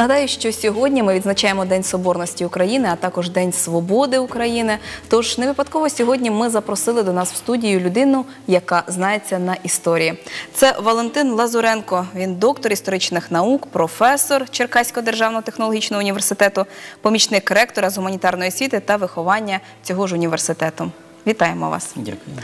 Нагадаю, що сьогодні ми відзначаємо День Соборності України, а також День Свободи України. Тож не випадково сьогодні ми запросили до нас в студію людину, яка знається на історії. Це Валентин Лазуренко. Він доктор історичних наук, професор Черкаського державного технологічного університету, помічник ректора з гуманітарної освіти та виховання цього ж університету. Вітаємо вас. Дякую.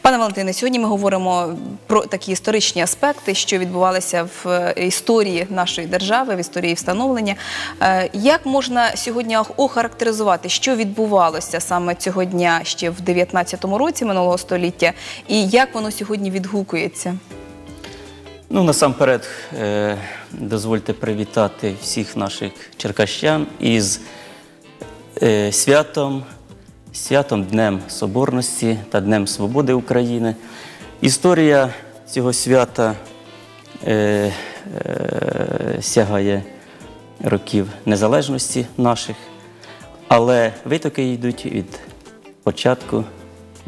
Пане Валентине, сьогодні ми говоримо про такі історичні аспекти, що відбувалися в е, історії нашої держави, в історії встановлення. Е, Як можна сьогодні охарактеризувати, що відбувалося саме цього дня ще в 19 році минулого століття, і як воно сьогодні відгукується? Ну, насамперед, е, дозвольте привітати всіх наших черкащан із святом, святом Днем Соборності та Днем Свободи України. Історія цього свята е, е, сягає років незалежності наших, але витоки йдуть від початку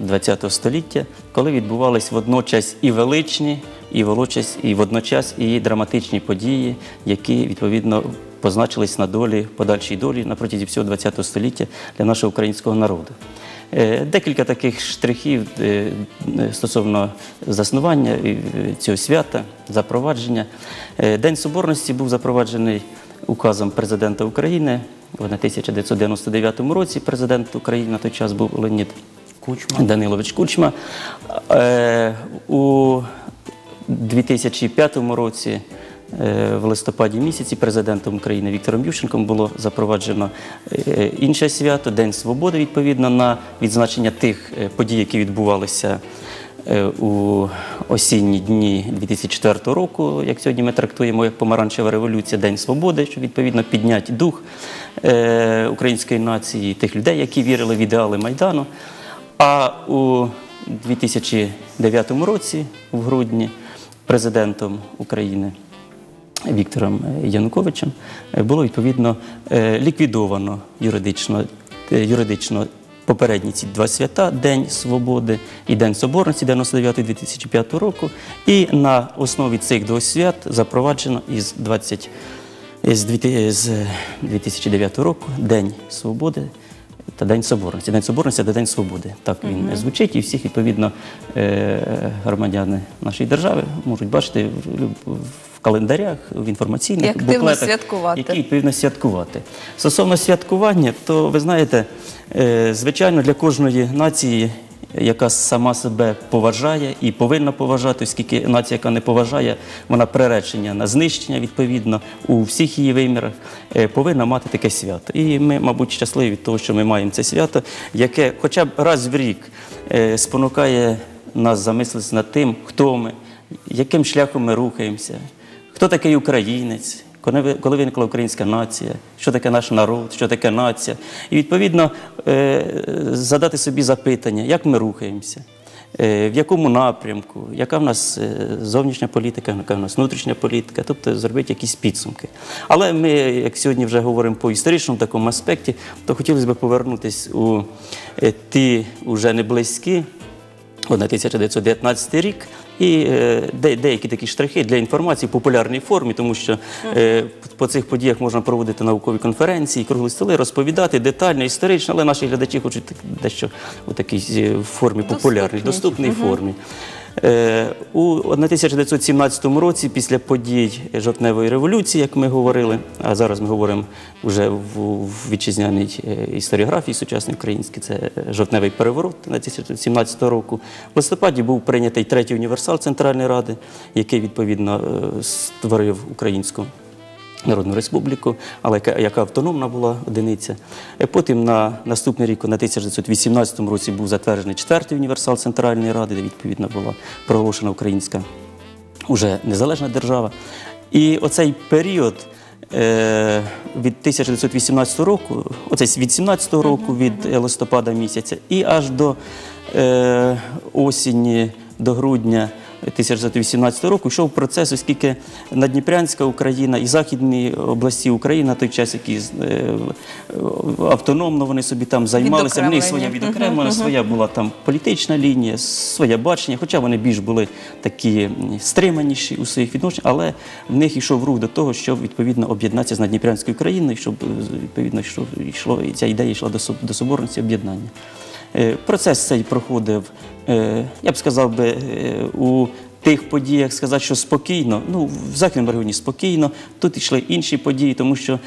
ХХ століття, коли відбувались водночас і величні, і водночас, і водночас і драматичні події, які відповідно позначились на долі, подальшій долі на протязі всього ХХ століття для нашого українського народу. Е, Декілька таких штрихів е, стосовно заснування е, цього свята, запровадження. День Соборності був запроваджений указом президента України в 1999 році. Президент України на той час був Леонід Кучма. Данилович Кучма. У 2005 році, в листопаді місяці, президентом України Віктором Ющенком було запроваджено е, інше свято День Свободи, відповідно на відзначення тих е, подій, які відбувалися. е, У осінні дні 2004 року, як сьогодні ми трактуємо як помаранчева революція, День Свободи, щоб відповідно підняти дух е, української нації, тих людей, які вірили в ідеали Майдану. А у 2009 році, в грудні, президентом України Віктором е, Януковичем е, було відповідно е, ліквідовано юридично, юридично попередні ці два свята День Свободи і День Соборності 99-2005 року. І на основі цих двох свят запроваджено із 20 з 2000 з 2009 року День Свободи та День Соборності. День Соборності та День Свободи. Так він звучить, і всіх відповідно громадяни нашої держави можуть бачити в календарях, в інформаційних І активно буклетах, святкувати. які відповідно святкувати. Стосовно святкування, то ви знаєте, е, звичайно, для кожної нації. Яка сама себе поважає і повинна поважати, оскільки нація, яка не поважає, вона приречення на знищення відповідно у всіх її вимірах, е, повинна мати таке свято. І ми, мабуть, щасливі від того, що ми маємо це свято, яке хоча б раз в рік е, спонукає нас замислитися над тим, хто ми, яким шляхом ми рухаємося, хто такий українець, коли виникла українська нація, що таке наш народ, що таке нація. І відповідно е, задати собі запитання, як ми рухаємося. е, В якому напрямку, яка в нас е, зовнішня політика, яка в нас внутрішня політика, тобто зробити якісь підсумки. Але ми, як сьогодні вже говоримо по історичному такому аспекті, то хотілося б повернутися у ті вже не близькі 1919 рік. І е, де, деякі такі штрихи для інформації в популярній формі, тому що е, по цих подіях можна проводити наукові конференції, круглі столи, розповідати детально, історично, але наші глядачі хочуть так- дещо у такій е, формі популярній, доступній формі. Е, у 1917 році, після подій жовтневої революції, як ми говорили, а зараз ми говоримо вже в, вітчизняній е, історіографії сучасної українській, це жовтневий переворот 1917 року. В листопаді був прийнятий третій універсал Центральної Ради, який відповідно е, створив українську Народну Республіку, але яка, яка автономна була одиниця. Е, Потім на наступний рік, на 1918 році, був затверджений четвертий універсал Центральної Ради, де відповідно була проголошена українська уже незалежна держава. І оцей період е, від 1918 року, оцей від 17 року, від листопада місяця, і аж до е, осені, до грудня 1918 року йшов процес, оскільки Надніпрянська Україна і західні області України на той час, які е, автономно вони собі там займалися, в них своя відокремлена, своя була там політична лінія, своє бачення, хоча вони більш були такі стриманіші у своїх відношеннях, але в них йшов рух до того, щоб відповідно об'єднатися з Надніпрянською країною, щоб е, відповідно йшло, і ця ідея йшла до соборності об'єднання. Е, Процес цей проходив, е, я б сказав би, е, у тих подіях сказати, що спокійно, ну в західному регіоні спокійно. Тут йшли інші події, тому що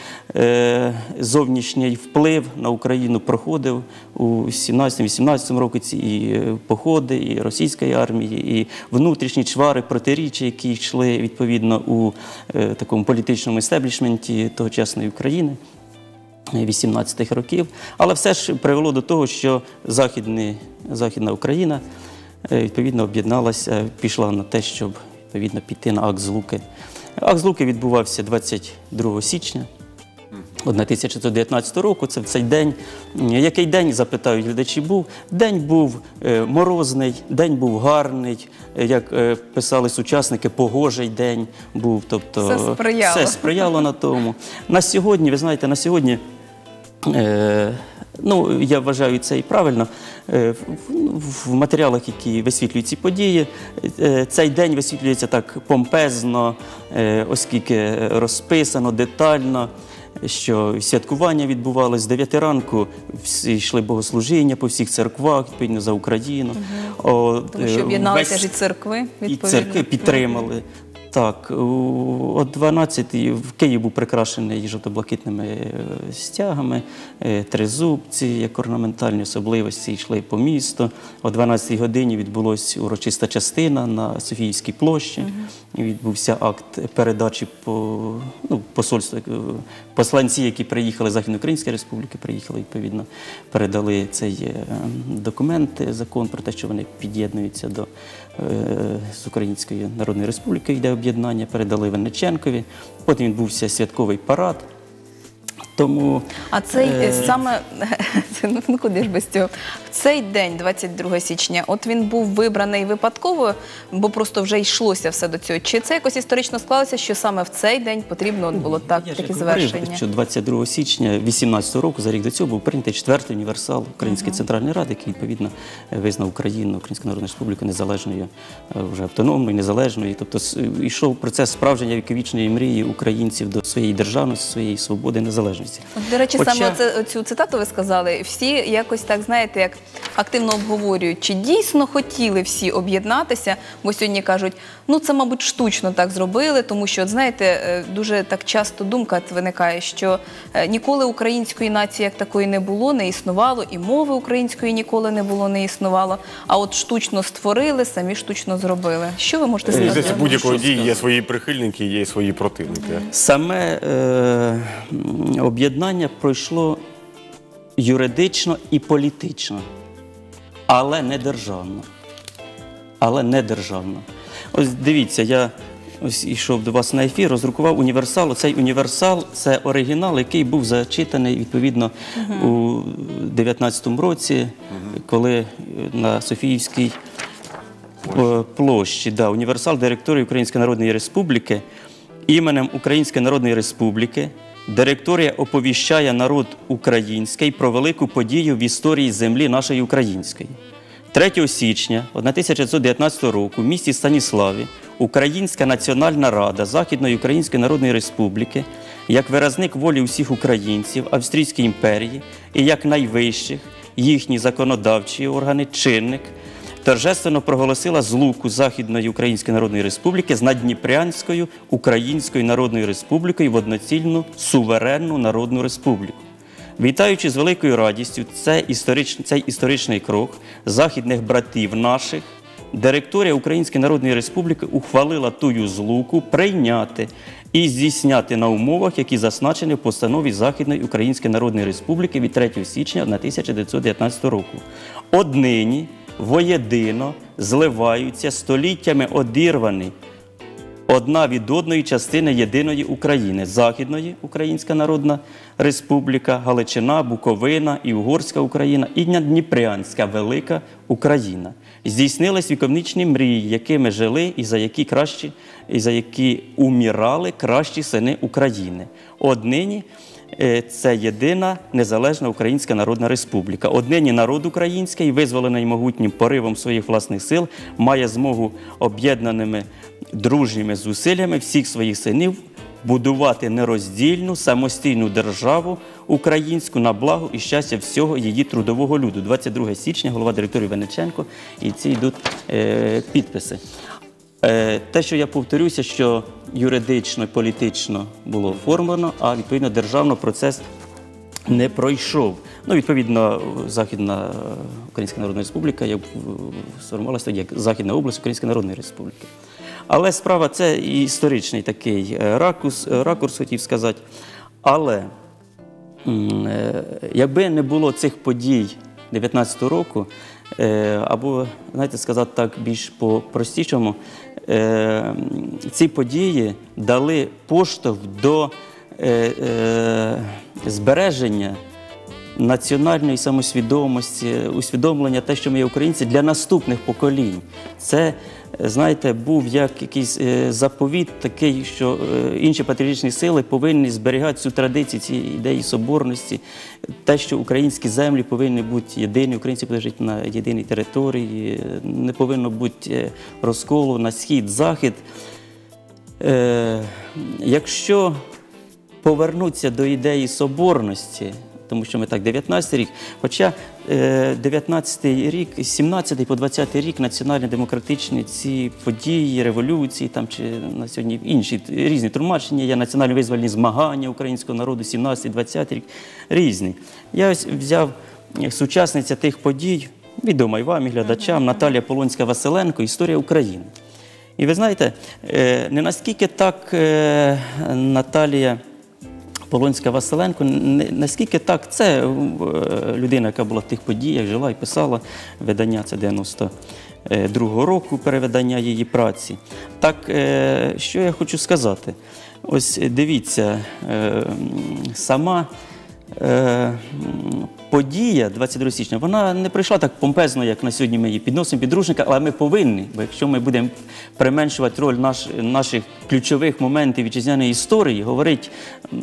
зовнішній вплив на Україну проходив у 17-18 році ці і походи, і російської армії, і внутрішні чвари, протиріччя, які йшли відповідно у такому політичному естеблішменті тогочасної України. 18-х років, але все ж привело до того, що Західний, Західна Україна е, відповідно об'єдналася, пішла на те, щоб відповідно піти на акт Злуки. Акт Злуки відбувався 22 січня 1919 року. Це в цей день. Який день, запитають глядачі, був? День був е, морозний, день був гарний, е, як е, писали сучасники, погожий день був. Тобто Все сприяло. все сприяло на тому. На сьогодні, ви знаєте, на сьогодні. Е, ну, я вважаю це і правильно. Е, в, матеріалах, які висвітлюють ці події, е, цей день висвітлюється так помпезно, оскільки розписано детально. Що святкування відбувалось з 9 ранку, всі йшли богослужіння по всіх церквах, відповідно за Україну. О, Тому що об'єдналися весь- ж і церкви, і церкви підтримали. Так, о 12 в Київ був прикрашений жовто-блакитними е, стягами, е, тризубці, як орнаментальні особливості йшли по місту. О 12 годині відбулася урочиста частина на Софіївській площі. Відбувся акт передачі по ну, посольству. е, Посланці, які приїхали з Західноукраїнської республіки, приїхали відповідно, передали цей е, документ, закон про те, що вони під'єднуються до з Української Народної Республіки, йде об'єднання, передали Винниченкові. Потім відбувся святковий парад. Тому А цей е, Е, саме це, ну, ну куди ж без цього? в Цей день, 22 січня, от він був вибраний випадково, бо просто вже йшлося все до цього. Чи це якось історично склалося, що саме в цей день потрібно от було так, я такі як говорив, завершення? що 22 січня 18 року, за рік до цього, був прийнятий четвертий універсал Української центральної ради, який відповідно е, визнав Україну, Українську Народну Республіку незалежною, е, вже автономною, незалежною. Тобто йшов процес справжньої віковічної мрії українців до своєї державності, своєї свободи, незалежності. От, до речі, Хоча- саме цю цитату ви сказали. Всі якось так знаєте, як активно обговорюють, чи дійсно хотіли всі об'єднатися, бо сьогодні кажуть, ну це, мабуть, штучно так зробили, тому що, от, знаєте, е, дуже так часто думка виникає, що е, ніколи української нації як такої не було, не існувало, і мови української ніколи не було, не існувало. А от штучно створили, самі штучно зробили. Що ви можете сказати? здається, будь-якої дії є свої прихильники, є свої противники. Саме е, об'єднання пройшло юридично і політично, але не державно. Але не державно. Ось дивіться, я ось йшов до вас на ефір, роздрукував універсал. Цей універсал це оригінал, який був зачитаний відповідно у 19-му році, коли е, на Софіївській Е, площі, да, універсал директорії Української Народної Республіки іменем Української Народної Республіки. Директорія оповіщає народ український про велику подію в історії землі нашої української. 3 січня 1919 року в місті Станіславі Українська Національна Рада Західної Української Народної Республіки як виразник волі усіх українців Австрійської імперії і як найвищих їхні законодавчі органи, чинник торжественно проголосила злуку Західної Української Народної Республіки з Надніпрянською Українською Народною Республікою в одноцільну суверенну народну республіку. Вітаючи з великою радістю це історич... цей історичний крок західних братів наших, директорія Української Народної Республіки ухвалила тую злуку прийняти і здійсняти на умовах, які зазначені в постанові Західної Української Народної Республіки від 3 січня 1919 року. Однині воєдино зливаються століттями одірвані одна від одної частини єдиної України Західної Українська Народна Республіка, Галичина, Буковина і Угорська Україна, і Дніпрянська Велика Україна. Здійснились віковничні мрії, якими жили і за які кращі, і за які умірали кращі сини України. Однині це єдина незалежна Українська Народна Республіка. Однині народ український, визволений могутнім поривом своїх власних сил, має змогу об'єднаними дружніми зусиллями всіх своїх синів будувати нероздільну самостійну державу українську на благо і щастя всього її трудового люду. 22 січня, голова директорії Венеченко, і ці йдуть е, підписи. Е, Те, що я повторюся, що юридично і політично було оформлено, а відповідно державно процес не пройшов. Ну, відповідно, Західна е, Українська Народна Республіка е, сформувалася тоді як Західна область Української Народної Республіки. Але справа це історичний такий е, ракурс, ракурс хотів сказати. Але якби не було цих подій 19-го року, або, знаєте, сказати так більш по-простішому, ці події дали поштовх до е, е, збереження національної самосвідомості, усвідомлення те, що ми є українці для наступних поколінь. Це, е, знаєте, був як якийсь е, заповіт такий, що е, інші патріотичні сили повинні зберігати цю традицію, ці ідеї соборності, те, що українські землі повинні бути єдині, українці повинні жити на єдиній території, е, не повинно бути розколу на схід, захід. Е, якщо повернутися до ідеї соборності, тому що ми так 19 рік, хоча е, 19 рік, з 17 по 20 рік національно-демократичні ці події, революції, там чи на сьогодні інші різні тлумачення, є національно-визвольні змагання українського народу, 17-20 рік, різні. Я ось взяв е, сучасниця тих подій, відома і вам, і глядачам, Наталія Полонська-Василенко, Історія України. І ви знаєте, е, не наскільки так е, Наталія Полонська Василенко, наскільки так це е, людина, яка була в тих подіях, жила і писала видання, це 92-го року перевидання її праці. Так, е, що я хочу сказати? Ось дивіться, е, сама е, подія 22 січня, вона не прийшла так помпезно, як на сьогодні ми її підносимо підручника, але ми повинні, бо якщо ми будемо применшувати роль наш, наших ключових моментів вітчизняної історії, говорить,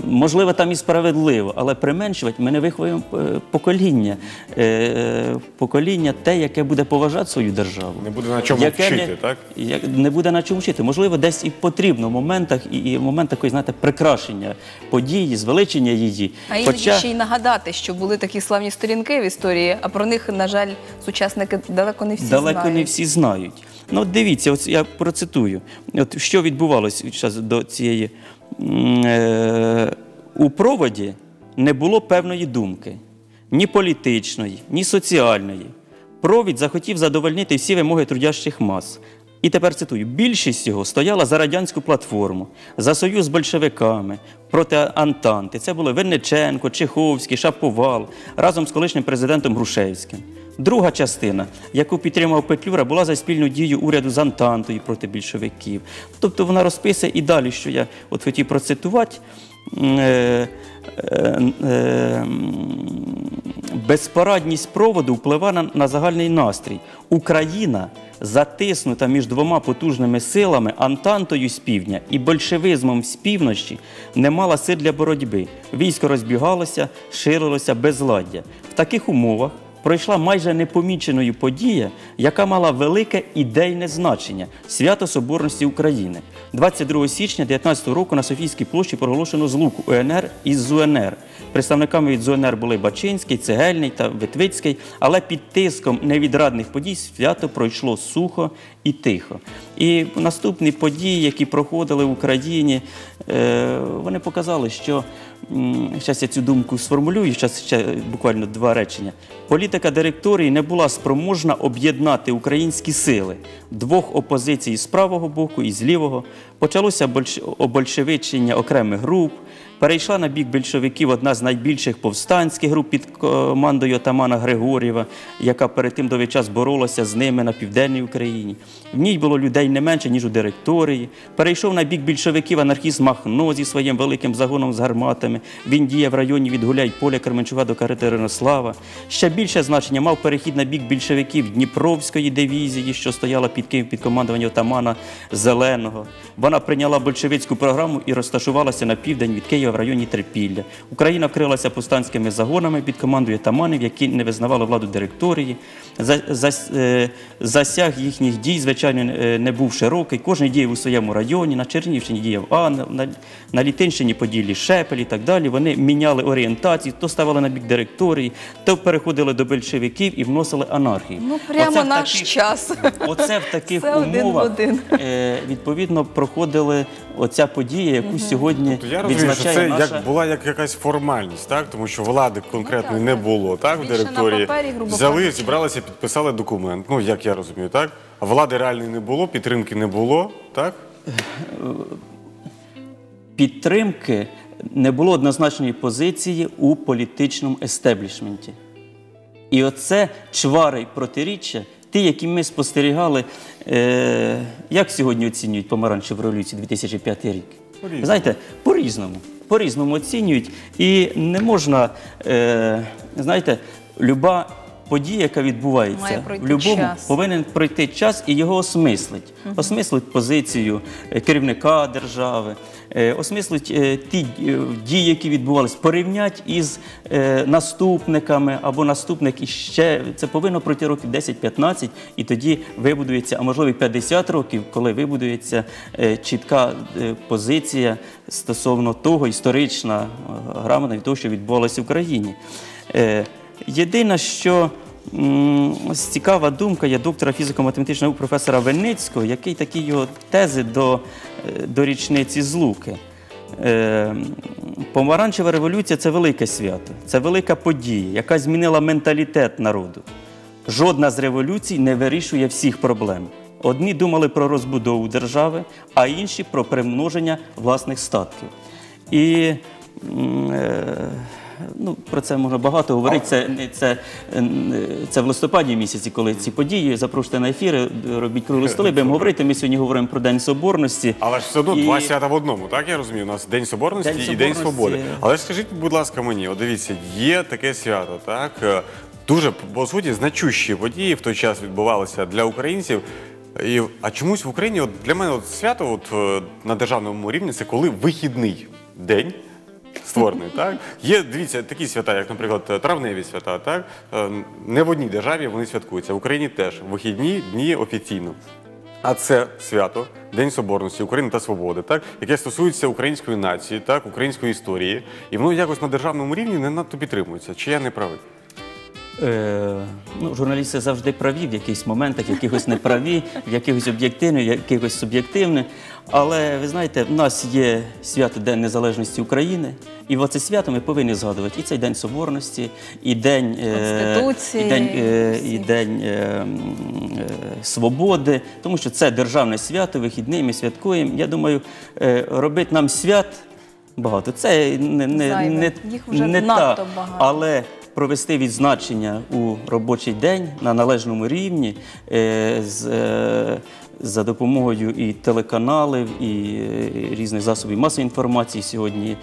можливо, там і справедливо, але применшувати ми не виховуємо е, покоління, е, покоління те, яке буде поважати свою державу. Не буде на чому Яке вчити, не, так? як не буде на чому вчити. Можливо, десь і потрібно в моментах, і, і в момент такої, знаєте, прикрашення події, звеличення її. А іноді ще й нагадати, що були такі славні сторінки в історії, а про них, на жаль, сучасники далеко не всі далеко знають. не всі знають. Ну, от дивіться, я процитую. От що відбувалося до цієї е, у проводі не було певної думки, ні політичної, ні соціальної. Провід захотів задовольнити всі вимоги трудящих мас. І тепер цитую: більшість його стояла за радянську платформу, за союз з большевиками, проти Антанти. Це були Винниченко, Чеховський, Шаповал разом з колишнім президентом Грушевським. Друга частина, яку підтримав Петлюра, була за спільну дію уряду з Антантою проти більшовиків. Тобто вона розписує і далі, що я от хотів процитувати. Е, е, Безпорадність проводу впливає на, загальний настрій. Україна, затиснута між двома потужними силами, Антантою з півдня і большевизмом з півночі, не мала сил для боротьби. Військо розбігалося, ширилося безладдя. В таких умовах пройшла майже непоміченою подія, яка мала велике ідейне значення свято Соборності України. 22 січня 2019 року на Софійській площі проголошено злук УНР із ЗУНР. Представниками від ЗУНР були Бачинський, Цегельний та Витвицький, але під тиском невідрадних подій свято пройшло сухо і тихо. І наступні події, які проходили в Україні, е, вони показали, що зараз я цю думку сформулюю, зараз ще буквально два речення. Політика директорії не була спроможна об'єднати українські сили двох опозицій з правого боку і з лівого. Почалося обольшевичення окремих груп, перейшла на бік більшовиків одна з найбільших повстанських груп під командою отамана Григорєва, яка перед тим довгий час боролася з ними на південній Україні. В ній було людей не менше, ніж у директорії. Перейшов на бік більшовиків анархіст Махно зі своїм великим загоном з гарматами. Він діє в районі від Гуляй поля Кременчуга до Катеринослава. Ще більше значення мав перехід на бік більшовиків Дніпровської дивізії, що стояла під Київ під командуванням отамана Зеленого. Вона прийняла большевицьку програму і розташувалася на південь від Києва в районі Трипілля. Україна вкрилася повстанськими загонами під командою отаманів, які не визнавали владу директорії. Е, засяг їхніх дій, звичайно, е, не був широкий. Кожен діяв у своєму районі. На Чернігівщині діяв А, на, Літинщині Поділлі Шепель і так далі. Вони міняли орієнтацію, то ставали на бік директорії, то переходили до більшовиків і вносили анархію. Ну, прямо Оце наш таких- час. Оце в таких Це умовах один. е, відповідно проходили оця подія, яку сьогодні То я розумію, що це наша... як була як якась формальність, так тому що влади конкретної Ну, не було, так в Більше на директорії папері, грубо взяли, кажучи. зібралися, підписали документ. Ну як я розумію, так а влади реальної не було, підтримки не було, так підтримки не було однозначної позиції у політичному естеблішменті. І оце чвари й протиріччя, ті, які ми спостерігали, е, як сьогодні оцінюють помаранчеву революцію 2005 рік. По-різному. Знаєте, по-різному. По-різному оцінюють. І не можна, е, знаєте, люба подія, яка відбувається, в любому час. повинен пройти час і його осмислить. Осмислить позицію е, керівника держави, е, осмислить е, ті дії, які відбувалися, порівнять із наступниками або наступник іще. Це повинно пройти років 10-15, і тоді вибудується, а можливо і 50 років, коли вибудується чітка позиція стосовно того, історична грамота від того, що відбувалося в Україні. Єдине, що цікава думка є доктора фізико-математичних наук професора Венницького, який такі його тези до, е, річниці Злуки. Е, Помаранчева революція це велике свято, це велика подія, яка змінила менталітет народу. Жодна з революцій не вирішує всіх проблем. Одні думали про розбудову держави, а інші про примноження власних статків. І е, ну, про це можна багато говорити. Це, це, це в листопаді місяці, коли ці події. Запрошуйте на ефіри, робіть круглі столи, будемо говорити. Ми сьогодні говоримо про День Соборності. Але ж все одно І- два свята в одному, так я розумію. У нас День Соборності День і День Свободи. Але ж скажіть, будь ласка, мені, от дивіться, є таке свято, так? е, Дуже по суті значущі події в той час відбувалися для українців. І, а чомусь в Україні, от для мене от свято от, е, на державному рівні це коли вихідний день. Створений, так? Є, дивіться, такі свята, як, наприклад, травневі свята, так? Е, Не в одній державі вони святкуються. В Україні теж вихідні дні офіційно. А це свято, День Соборності України та Свободи, так яке стосується української нації, так української історії, і воно якось на державному рівні не надто підтримується. Чи я не правий? Е, ну, журналісти завжди праві в якихось моментах, якихось неправі, в якихось об'єктивних, в якихось суб'єктивних. Але ви знаєте, в нас є свято День Незалежності України, і в оце свято ми повинні згадувати і цей День Соборності, і День, е, Конституції, і день, е, і день е, е, Свободи, тому що це державне свято, вихідний, ми святкуємо. Я думаю, е, робити нам свят багато. Це не, не, Зайве. не, Їх вже не надто та, багато. але провести відзначення у робочий день на належному рівні е, е, за допомогою і телеканалів, і е, різних засобів масової інформації сьогодні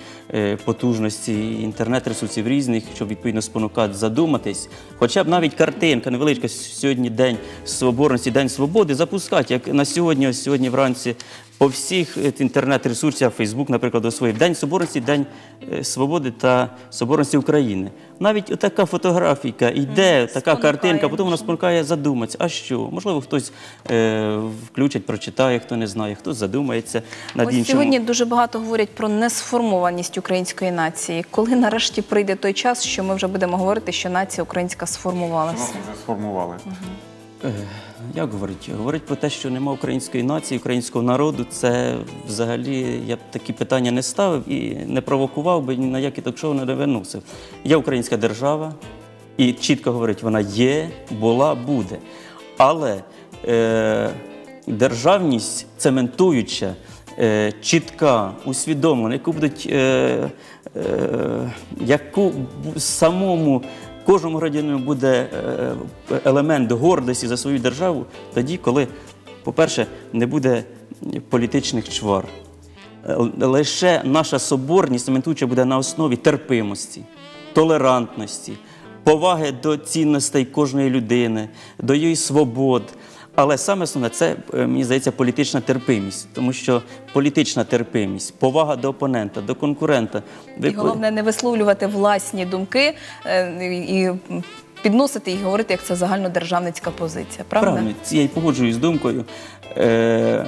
потужності інтернет-ресурсів різних, щоб відповідно спонукати задуматись. Хоча б навіть картинка невеличка сьогодні День Соборності, День Свободи запускати, як на сьогодні, ось сьогодні вранці. По всіх е, інтернет-ресурсах, Фейсбук, наприклад, освоїв День Соборності, День е, Свободи та Соборності України. Навіть така фотографійка йде, така спонукає картинка, потім вона спонукає задуматися. А що? Можливо, хтось е, включить, прочитає, хто не знає, хтось задумається над Ось іншим. сьогодні дуже багато говорять про несформованість української нації. Коли нарешті прийде той час, що ми вже будемо говорити, що нація українська сформувалася? вже сформували. Е, Як говорить? Говорить про те, що нема української нації, українського народу, це взагалі я б такі питання не ставив і не провокував би ні на які ток-шоу не виносив. Є українська держава, і чітко говорить, вона є, була, буде. Але е, державність цементуюча е, чітка, усвідомлена, яку будуть е, е, яку самому кожному громадянину буде е, елемент гордості за свою державу, тоді, коли, по-перше, не буде політичних чвар. Е, Лише наша соборність цементуюча буде на основі терпимості, толерантності, поваги до цінностей кожної людини, до її свобод. Але саме основне це, е, мені здається, політична терпимість, тому що політична терпимість, повага до опонента, до конкурента. І головне не висловлювати власні думки е, і підносити їх, говорити, як це загальнодержавницька позиція. Правда? Правильно, я й погоджуюсь з думкою. Е,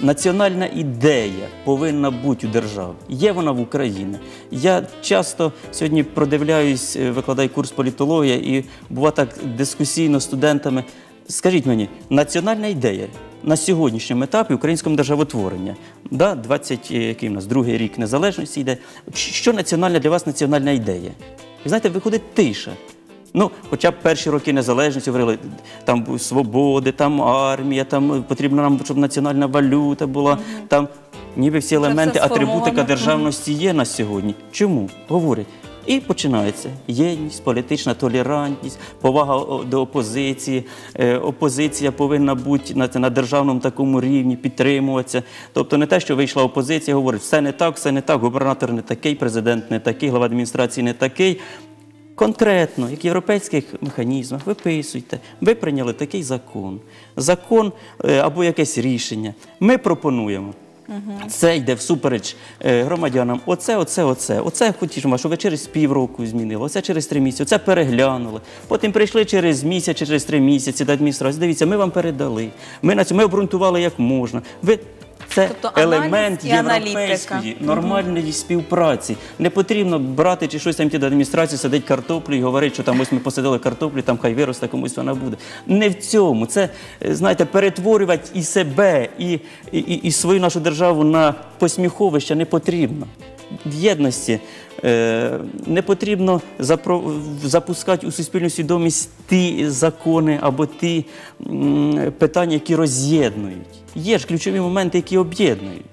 національна ідея повинна бути у державі. Є вона в Україні. Я часто сьогодні продивляюсь, викладаю курс політологія і бува так дискусійно з студентами. Скажіть мені, національна ідея на сьогоднішньому етапі українського державотворення, да, 20, е, який у нас другий рік незалежності йде. Що національна для вас національна ідея? Ви знаєте, виходить тиша. Ну, хоча б перші роки незалежності говорили, там свободи, там армія, там е, потрібна нам, щоб національна валюта була, там ніби всі елементи, атрибутика державності є на сьогодні. Чому? Говорять. І починається єдність, політична толерантність, повага до опозиції. Е, опозиція повинна бути на, державному такому рівні, підтримуватися. Тобто не те, що вийшла опозиція, говорить, все не так, все не так, губернатор не такий, президент не такий, глава адміністрації не такий. Конкретно, як в європейських механізмах, виписуйте, ви прийняли такий закон, закон е, або якесь рішення. Ми пропонуємо. Це йде всупереч е, громадянам. Оце, оце, оце. Оце хотімо, щоб ви через півроку змінили, оце через три місяці, оце переглянули. Потім прийшли через місяць, через три місяці до адміністрації. Дивіться, ми вам передали. Ми на цьому обґрунтували як можна. Ви це Тобто елемент європейської нормальної співпраці. Не потрібно брати чи щось там йти до адміністрації, садити картоплю і говорити, що там ось ми посадили картоплю, там хай виросте, комусь вона буде. Не в цьому. Це, е, знаєте, перетворювати і себе, і, і, і, і свою нашу державу на посміховище не потрібно. В єдності е, не потрібно запро- запускати у суспільну свідомість ті закони або ті м, питання, які роз'єднують. Є ж ключові моменти, які об'єднують.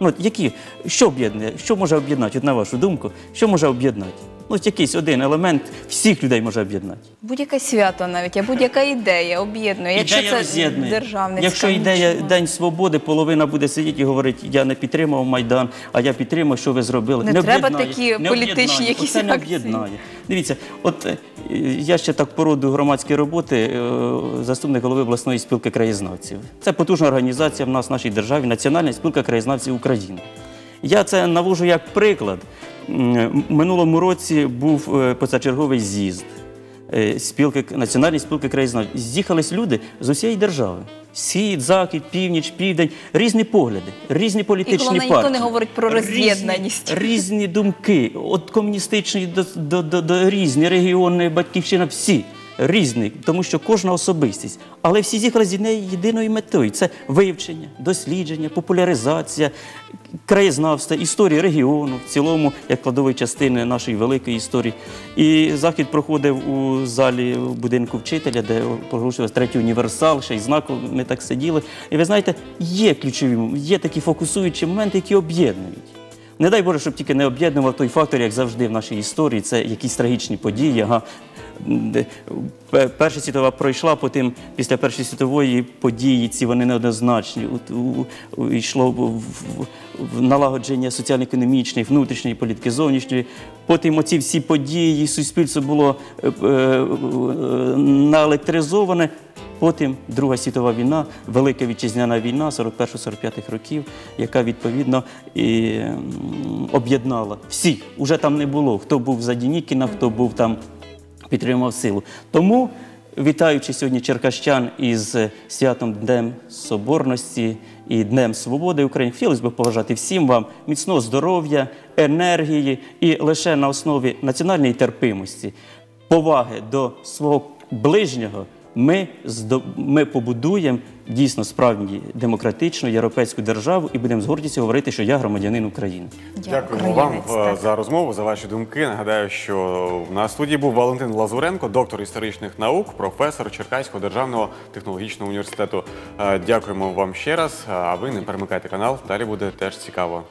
Ну, які, що об'єднує? Що може об'єднати, на вашу думку, що може об'єднати? Ну, от якийсь один елемент всіх людей може об'єднати. Будь-яке свято навіть, а будь-яка ідея об'єднує. Якщо ідея це державницька. Якщо ідея нічого. День свободи, половина буде сидіти і говорити, я не підтримав Майдан, а я підтримав, що ви зробили. Не треба такі не політичні якісь Оце не об'єднає. Дивіться, от е, я ще так по роду громадської роботи, е, заступник голови обласної спілки краєзнавців. Це потужна організація в нас, в нашій державі, Національна спілка краєзнавців України. Я це навожу як приклад. Минулому році був е, позачерговий з'їзд е, спілки, Національної спілки краєзнавців. З'їхались люди з усієї держави. Схід, захід, північ, південь, різні погляди, різні політичні головне, партії. ніхто не говорить про роз'єднаність. Різні, різні думки, від комуністичної до, до, до, до різні регіони, батьківщина, всі різні, тому що кожна особистість. Але всі з'їхали з однією єдиною метою: це вивчення, дослідження, популяризація, краєзнавства, історії регіону в цілому, як кладової частини нашої великої історії. І захід проходив у залі будинку вчителя, де проголошувався третій універсал, ще й знаку. Ми так сиділи. І ви знаєте, є ключові, є такі фокусуючі моменти, які об'єднують. Не дай Боже, щоб тільки не об'єднував той фактор, як завжди в нашій історії, це якісь трагічні події. Ага. Перша світова пройшла, потім після Першої світової події ці вони неоднозначні. Йшло в, налагодження соціально-економічної, внутрішньої політики, зовнішньої. Потім оці всі події, суспільство було е, е, е, наелектризоване. Потім Друга світова війна, Велика вітчизняна війна 41-45 років, яка відповідно об'єднала всіх. Уже там не було, хто був за Дінікіна, хто був там, підтримав силу. Тому, вітаючи сьогодні черкащан із святом Днем Соборності і Днем Свободи України, хотілося б побажати всім вам міцного здоров'я, енергії і лише на основі національної терпимості, поваги до свого ближнього ми, ми побудуємо дійсно справді демократичну європейську державу і будемо з гордістю говорити, що я громадянин України. Дякуємо вам е, так. за розмову, за ваші думки. Нагадаю, що на студії був Валентин Лазуренко, доктор історичних наук, професор Черкаського державного технологічного університету. Е, Дякуємо вам ще раз. А ви не перемикайте канал. Далі буде теж цікаво.